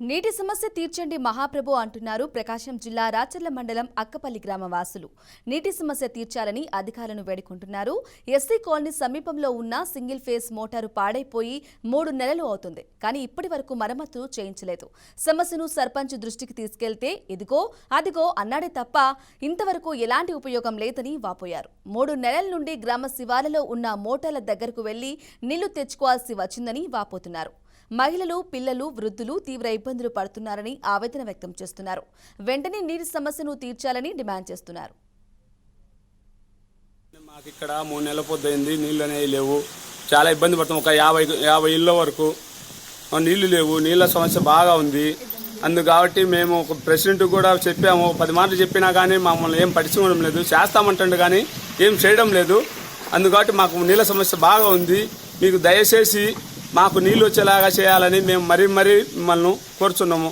నీటి సమస్య తీర్చండి మహాప్రభు అంటున్నారు ప్రకాశం జిల్లా రాచర్ల మండలం అక్కపల్లి గ్రామ వాసులు నీటి సమస్య తీర్చాలని అధికారులను వేడుకుంటున్నారు. ఎస్సీ కాలనీ సమీపంలో ఉన్న సింగిల్ ఫేస్ మోటారు పాడైపోయి మూడు నెలలు అవుతుంది. కానీ ఇప్పటి వరకు మరమ్మతులు చేయించలేదు. సమస్యను సర్పంచ్ దృష్టికి తీసుకెళ్తే ఇదిగో అదిగో అన్నాడే తప్ప ఇంతవరకు ఎలాంటి ఉపయోగం లేదని వాపోయారు. మూడు నెలల నుండి గ్రామ శివార్లలో ఉన్న మోటార్ల దగ్గరకు వెళ్ళి నీళ్ళు తెచ్చుకోవాల్సి వచ్చిందని వాపోతున్నారు. మహిళలు పిల్లలు వృద్ధులు తీవ్ర ఇబ్బందులు పడుతున్నారని ఆవేదన వ్యక్తం చేస్తున్నారు. వెంటనే నీటి సమస్యను తీర్చాలని డిమాండ్ చేస్తున్నారు. మాకు ఇక్కడ మూడు నెలల పొద్దుంది నీళ్ళు అనేవి లేవు. చాలా ఇబ్బంది పడుతుంది ఒక యాభై యాభై ఇళ్ళ వరకు నీళ్ళు లేవు. నీళ్ళ సమస్య బాగా ఉంది. అందు కాబట్టి మేము ఒక ప్రెసిడెంట్ కూడా చెప్పాము. పది మాటలు చెప్పినా కానీ మమ్మల్ని ఏం పట్టించుకోవడం లేదు. చేస్తామంటుండే కానీ ఏం చేయడం లేదు. అందు మాకు నీళ్ళ సమస్య బాగా ఉంది. మీకు దయచేసి మాకు నీళ్ళు వచ్చేలాగా చేయాలని మేము మరీ మరీ మిమ్మల్ని కోరుచున్నాము.